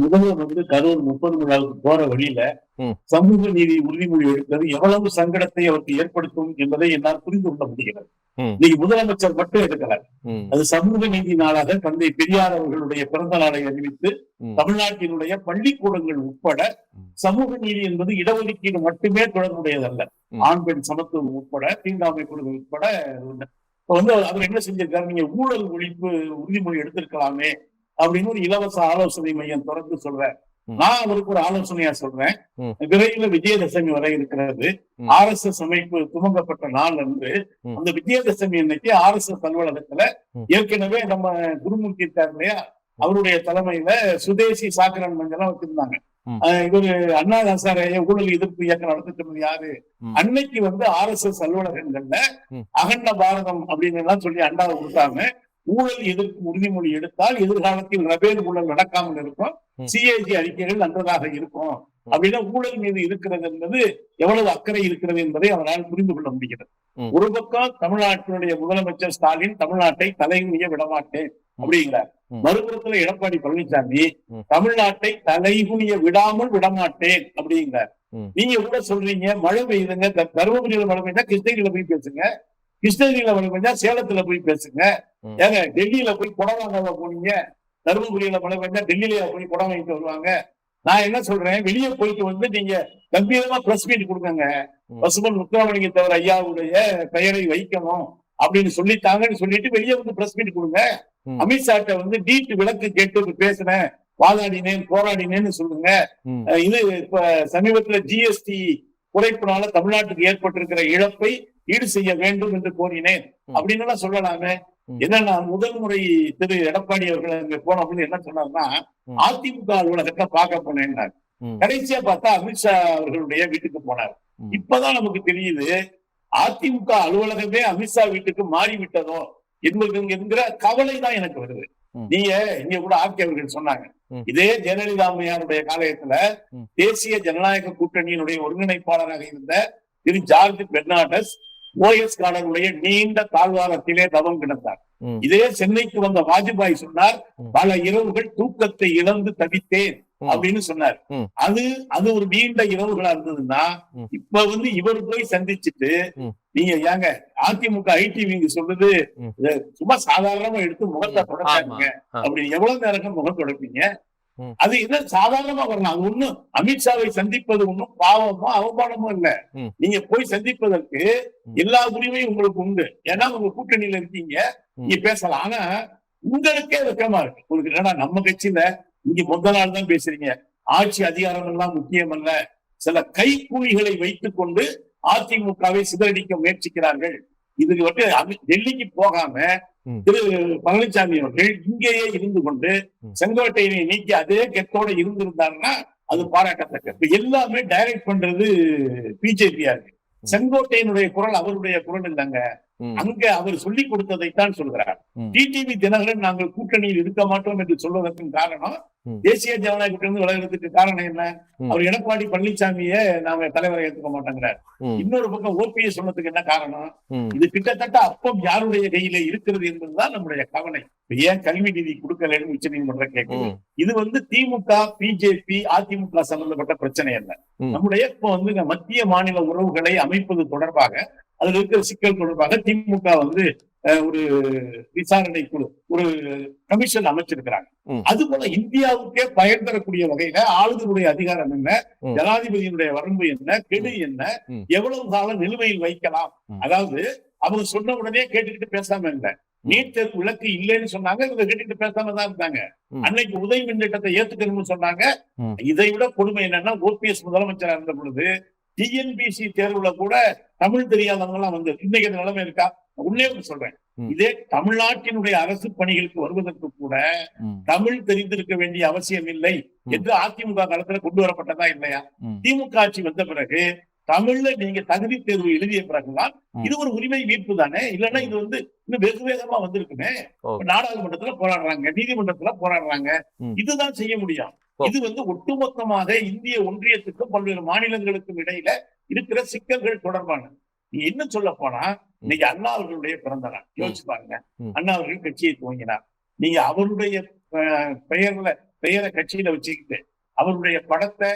முதல்வர் வந்து கரூர் முப்பது விழாவுக்கு போற வழியில. சமூக நீதி உறுதிமொழி எடுத்தது எவ்வளவு சங்கடத்தை அவருக்கு ஏற்படுத்தும் என்பதை என்னால் புரிந்து கொள்ள முடிகிறது. இன்னைக்கு முதலமைச்சர் மட்டும் எடுக்கல ம், அது சமூக நீதி நாளாக தந்தை பெரியார் அவர்களுடைய பிறந்த நாளை அறிவித்து. தமிழ்நாட்டினுடைய பள்ளிக்கூடங்கள் உட்பட. சமூக நீதி என்பது இடஒதுக்கீடு மட்டுமே தொடர்புடையதல்ல. ஆண் பெண் சமத்துவம் உட்பட தீண்டாமை கொடுமை உட்பட வந்து அவர் என்ன செஞ்சிருக்காரு நீங்க ஊழல் ஒழிப்பு உறுதிமொழி எடுத்திருக்கலாமே அப்படின்னு ஒரு இலவச ஆலோசனை மையம் தொடர்ந்து சொல்றேன். நான் அவருக்கு ஒரு ஆலோசனையா சொல்றேன். விரைவில் விஜயதசமி வரை இருக்கிறது. ஆர் எஸ் எஸ் அமைப்பு துவங்கப்பட்ட நாள் அன்று. அந்த விஜயதசமி அன்னைக்கு ஆர் எஸ் எஸ் அலுவலகத்துல. ஏற்கனவே நம்ம குருமூர்த்தி இருக்கார் இல்லையா அவருடைய தலைமையில சுதேசி சாக்கரன் மஞ்சள் வச்சிருந்தாங்க இவரு அண்ணா ஹசாரைய ஊழல் எதிர்ப்பு இயக்கம் நடத்திட்டு யாரு. அன்னைக்கு வந்து ஆர் எஸ் எஸ் அலுவலகங்கள்ல. அகண்ட பாரதம் அப்படின்னு எல்லாம் சொல்லி அண்டாவை கொடுத்தாங்க ஊழல் எதிர்ப்பு உறுதிமொழி எடுத்தால் எதிர்காலத்தில் ரபேல் ஊழல் நடக்காமல் இருக்கும். சிஏஜி அறிக்கைகள் நன்றதாக இருக்கும் அப்படின்னா ஊழல் மீது இருக்கிறது என்பது எவ்வளவு அக்கறை இருக்கிறது என்பதை அவரால் புரிந்து கொள்ள முடிகிறது. ஒரு பக்கம் தமிழ்நாட்டினுடைய முதலமைச்சர் ஸ்டாலின் தமிழ்நாட்டை தலைகுனிய விடமாட்டேன் அப்படிங்கிறார். மறுபுறத்துல எடப்பாடி பழனிசாமி. தமிழ்நாட்டை தலைகுனிய விடாமல் விடமாட்டேன் அப்படிங்கிறார். நீங்க கூட சொல்றீங்க மழை பெய்யுதுங்க தருமபுரியில மழை பெய்ஞ்சா கிருஷ்ணகிரியில போய் பேசுங்க கிருஷ்ணகிரியில மழை பெய்ஞ்சா சேலத்துல போய் பேசுங்க. ஏங்க டெல்லியில போய் குடம் வாங்க போனீங்க. தருமபுரியில மழை பெய்ஞ்சா டெல்லியில போய் குடம் வாங்கிட்டு வருவாங்க. நான் என்ன சொல்றேன் வெளியே போயிட்டு வந்து நீங்க கம்பீரமா பிரஸ் மீட் கொடுங்க. பசுமன் முத்துராமலிங்க தவிர ஐயாவுடைய பெயரை வைக்கணும் அப்படின்னு சொல்லிட்டாங்கன்னு சொல்லிட்டு வெளியே வந்து பிரஸ் மீட் கொடுங்க. அமித்ஷாட்ட வந்து நீட் விளக்கு கேட்டு பேசினேன். வாதாடினேன் போராடினேன்னு சொல்லுங்க. இது இப்ப சமீபத்துல ஜிஎஸ்டி குறைப்பினால தமிழ்நாட்டுக்கு ஏற்பட்டிருக்கிற இழப்பை ஈடு செய்ய வேண்டும் என்று கோரினேன். அப்படின்னு எல்லாம் சொல்லலாமே. என்னன்னா முதல் முறை திரு எடப்பாடி அவர்கள் அங்க போனபோது என்ன சொன்னார்னா. அதிமுக அலுவலகத்தை பார்க்க போனேன்னாரு ம். கடைசியா பார்த்தா அமித்ஷா அவர்களுடைய வீட்டுக்கு போனார். இப்பதான் நமக்கு தெரியுது அதிமுக அலுவலகமே அமித்ஷா வீட்டுக்கு மாறி விட்டதோ என்பது என்கிற கவலை தான் எனக்கு வருது. நீங்க இங்க கூட ஆர்கே அவர்கள் சொன்னாங்க. இதே ஜெயலலிதா அம்மையாருடைய காலத்துல ம். தேசிய ஜனநாயக கூட்டணியினுடைய ஒருங்கிணைப்பாளராக இருந்த திரு ஜார்ஜ் பெர்னாண்டஸ் ஓஎஸ் கார்டனுடைய நீண்ட தாழ்வாரத்திலே தவம் கிடந்தார். இதே சென்னைக்கு வந்த வாஜ்பாய் சொன்னார். பல இரவுகள் தூக்கத்தை இழந்து தவித்தேன். அப்படின்னு சொன்னார். அது அது ஒரு நீண்ட இரவுகளா இருந்ததுன்னா. இப்ப வந்து இவர் போய் சந்திச்சுட்டு. நீங்க ஏங்க அதிமுக ஐடி ம். இத சும்மா சாதாரணமா எடுத்து முகத்தை. தொடக்காதீங்க. அப்படி எவ்வளவு நேரம் முகம் தொடப்பீங்க. அது என்ன சாதாரணமா வரலாம் அது ஒண்ணும் அமித்ஷாவை சந்திப்பது ஒண்ணும் பாவமோ அவமானமோ இல்ல. நீங்க போய் சந்திப்பதற்கு. எல்லா உரிமையும் உங்களுக்கு உண்டு ஏன்னா உங்க கூட்டணியில இருக்கீங்க. நீங்க பேசலாம் ஆனா உங்களுக்கே வெக்கமா இருக்கு உங்களுக்கு என்னடா நம்ம கட்சியில இங்க முந்த நாள் தான் பேசுறீங்க ஆட்சி அதிகாரம் எல்லாம் முக்கியம் அல்ல சில கைக்கூலிகளை வைத்துக் கொண்டு அதிமுகவை சிதறடிக்க முயற்சிக்கிறார்கள் இதுக்கு வந்து டெல்லிக்கு போகாம. திரு பழனிசாமி அவர்கள் இங்கேயே இருந்து கொண்டு. செங்கோட்டையினை நீக்கி அதே கெத்தோட இருந்திருந்தாருன்னா அது பாராட்டத்தக்க எல்லாமே டைரக்ட் பண்றது பிஜேபியா இருக்கு. செங்கோட்டையினுடைய குரல் அவருடைய குரல் இல்லைங்க. அங்க அவர் சொல்லிக் கொடுத்ததைத்தான் சொல்கிறார். டிடிவி தினகரன் நாங்கள் கூட்டணியில் இருக்க மாட்டோம் என்று சொல்வதற்கு காரணம். தேசிய ஜனநாயக கூட்டணி விலகிறதுக்கு காரணம் என்ன. அவர் எடப்பாடி பழனிசாமியே நாங்க தலைவரை ஏற்றுக்க மாட்டோங்கிறார். இன்னொரு பக்கம் ஓபிஎஸ் சொன்னதுக்கு என்ன காரணம். இது கிட்டத்தட்ட அப்பம் யாருடைய கையில இருக்கிறது என்பதுதான் நம்முடைய கவலை ஏன் கல்வி நிதி கொடுக்கலன்னு உச்ச நீதிமன்றம் கேட்குது ம். இது வந்து திமுக பிஜேபி அதிமுக சம்பந்தப்பட்ட பிரச்சனை அல்ல. நம்முடைய இப்போ வந்து மத்திய மாநில உறவுகளை அமைப்பது தொடர்பாக அதுல இருக்கிற சிக்கல் தொடர்பாக திமுக வந்து ஒரு விசாரணை குழு ஒரு கமிஷன் அமைச்சிருக்கிறாங்க. அது போல இந்தியாவுக்கே பயன் தரக்கூடிய வகையில ஆளுநருடைய அதிகாரம் என்ன. ஜனாதிபதியினுடைய வரம்பு என்ன கெடு என்ன. எவ்வளவு காலம் நிலுவையில் வைக்கலாம். அதாவது அவங்க சொன்ன உடனே கேட்டுக்கிட்டு பேசாம இல்ல நீட் தேர்வு விளக்கு இல்லைன்னு சொன்னாங்க இவங்க கேட்டுக்கிட்டு பேசாம தான் இருந்தாங்க. அன்னைக்கு உதவி மின் திட்டத்தை ஏத்துக்கணும்னு சொன்னாங்க. இதை விட கொடுமை என்னன்னா ஓபிஎஸ் முதலமைச்சரா இருந்த பொழுது டிஎன்பிசி தேர்வுல கூட தமிழ் தெரியாதவங்க எல்லாம் வந்து இன்னைக்கு அந்த நிலைமை இருக்கா உள்ளே சொல்றேன். இதே தமிழ்நாட்டினுடைய அரசு பணிகளுக்கு வருவதற்கு கூட. தமிழ் தெரிந்திருக்க வேண்டிய அவசியம் இல்லை. என்று அதிமுக காலத்துல கொண்டு வரப்பட்டதா இல்லையா. திமுக ஆட்சி வந்த பிறகு தமிழ்ல நீங்க தகுதி தேர்வு எழுதிய பிறகுதான். இது ஒரு உரிமை மீட்பு தானே இல்லைன்னா இது வந்து இன்னும் வெகு வேகமா வந்திருக்குமே நாடாளுமன்றத்துல போராடுறாங்க நீதிமன்றத்துல போராடுறாங்க. இதுதான் செய்ய முடியும். இது வந்து ஒட்டுமொத்தமாக இந்திய ஒன்றியத்துக்கும் பல்வேறு மாநிலங்களுக்கும் இடையில இருக்கிற சிக்கல்கள் தொடர்பானது நீ என்ன சொல்ல போனா இன்னைக்கு அண்ணா அவர்களுடைய பிறந்த நாள் யோசிச்சு பாருங்க. அண்ணா அவர்கள் கட்சியை துவங்கினார் நீங்க அவருடைய பெயர்ல பெயரை கட்சியில வச்சுக்கிட்டு அவருடைய படத்தை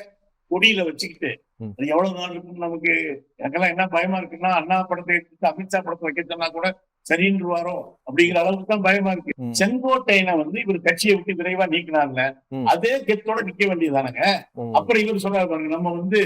கொடியில வச்சுக்கிட்டு. அது எவ்வளவு நாள் இருக்குன்னு நமக்கு எனக்கெல்லாம் என்ன பயமா இருக்குன்னா அண்ணா படத்தை எடுத்து அமித்ஷா படத்தை வைக்க சொன்னா கூட சரின்றுவாரோ அப்படிங்கிற அளவுக்கு தான் பயமா இருக்கு. செங்கோட்டையனை வந்து இவர் கட்சியை விட்டு விரைவா நீக்கினார்ல. அதே கெத்தோட நிக்க வேண்டியதானங்க. அப்புறம் இவர் சொல்றாரு பாருங்க நம்ம வந்து.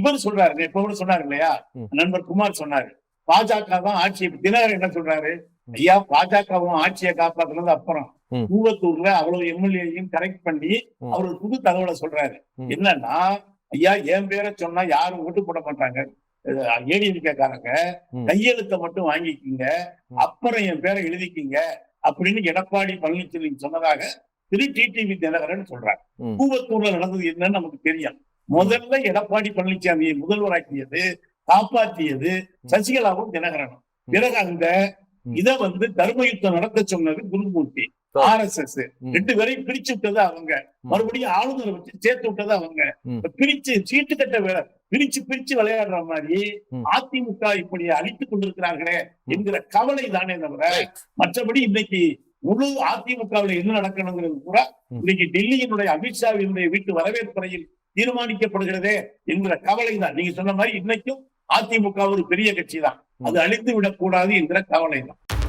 இவர் சொல்றாரு இப்ப கூட சொன்னாரு இல்லையா. நண்பர் குமார் சொன்னாரு பாஜக தான் ஆட்சி தினகரன் என்ன சொல்றாரு? ஐயா பாஜகவும் ஆட்சியை காப்பாத்துனது அப்புறம். கூவத்தூர்ல அவ்வளவு எம்எல்ஏயும் கரெக்ட் பண்ணி. அவர் புது தகவலை சொல்றாரு. என்னன்னா ஐயா என் பேரை சொன்னா யாரும் ஓட்டு போட மாட்டாங்க. ஏடிஎம்கே காரங்க. ம். கையெழுத்தை மட்டும் வாங்கிக்கிங்க. அப்புறம் என் பேரை எழுதிக்கிங்க அப்படின்னு எடப்பாடி பழனிசாமி சொன்னதாக திரு. டிடிவி தினகரன் சொல்றாரு. கூவத்தூர்ல நடந்தது என்னன்னு நமக்கு தெரியும். முதல்ல எடப்பாடி பழனிசாமியை முதல்வராக்கியது காப்பாற்றியது சசிகலாவும் தினகரனும் பிறகு ம். இத வந்து தர்மயுத்தம் நடத்த சொன்னது குருமூர்த்தி. R S S. ரெண்டு பேரையும் பிரிச்சு விட்டது அவங்க மறுபடியும் ஆளுநரை வச்சு சேர்த்து விட்டது அவங்க பிரிச்சு சீட்டு கட்ட வேலை பிரிச்சு பிரிச்சு விளையாடுற மாதிரி. அதிமுக இப்படி அழித்துக் கொண்டிருக்கிறார்களே என்கிற கவலை தானே தவிர. மற்றபடி இன்னைக்கு முழு அதிமுகவில் என்ன நடக்கணுங்கிறது கூட. இன்னைக்கு டெல்லியினுடைய அமித்ஷாவினுடைய வீட்டு வரவேற்பறையில் தீர்மானிக்கப்படுகிறதே என்கிற கவலை தான் நீங்க சொன்ன மாதிரி இன்னைக்கும் அதிமுக ஒரு பெரிய கட்சி தான் அது அழித்து விடக்கூடாது என்கிற கவலை தான்